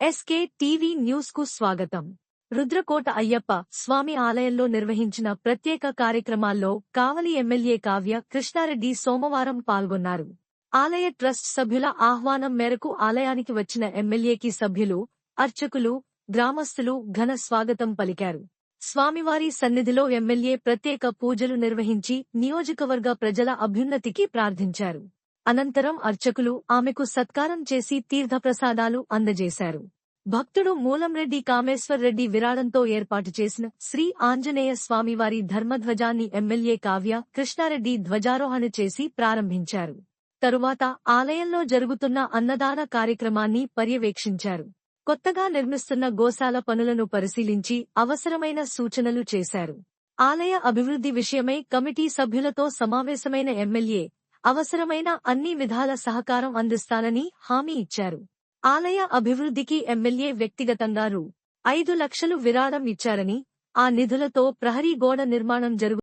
SK TV న్యూస్కు స్వాగతం. రుద్రకోట అయ్యప్ప స్వామి ఆలయంలో నిర్వహించిన ప్రత్యేక కార్యక్రమాల్లో కావలి ఎమ్మెల్యే కావ్య కృష్ణారెడ్డి సోమవారం పాల్గొన్నారు. ఆలయ ట్రస్ట్ సభ్యుల ఆహ్వానం మేరకు ఆలయానికి వచ్చిన ఎమ్మెల్యేకి సభ్యులు అర్చకులు గ్రామస్తులు ఘన స్వాగతం పలికారు. స్వామివారి సన్నిధిలో ఎమ్మెల్యే ప్రత్యేక పూజలు నిర్వహించి నియోజకవర్గ ప్రజల అభ్యున్నతికి ప్రార్థించారు. అనంతరం అర్చకులు ఆమెకు సత్కారం చేసి తీర్థప్రసాదాలు అందజేశారు. భక్తుడు మూలంరెడ్డి కామేశ్వర్ రెడ్డి విరాళంతో ఏర్పాటు చేసిన శ్రీ ఆంజనేయ స్వామివారి ధర్మధ్వజాన్ని ఎమ్మెల్యే కావ్య కృష్ణారెడ్డి ధ్వజారోహణ చేసి ప్రారంభించారు. తరువాత ఆలయంలో జరుగుతున్న అన్నదాన కార్యక్రమాన్ని పర్యవేక్షించారు. కొత్తగా నిర్మిస్తున్న గోశాల పనులను పరిశీలించి అవసరమైన సూచనలు చేశారు. ఆలయ అభివృద్ధి విషయమై కమిటీ సభ్యులతో సమావేశమైన ఎమ్మెల్యే అవసరమైన అన్ని విధాల సహకారం అందిస్తానని హామీ ఇచ్చారు. ఆలయ అభివృద్ధికి ఎమ్మెల్యే వ్యక్తిగతంగా రూ. ఐదు లక్షలు విరాళం ఇచ్చారని ఆ నిధులతో ప్రహరీ గోడ నిర్మాణం జరుగు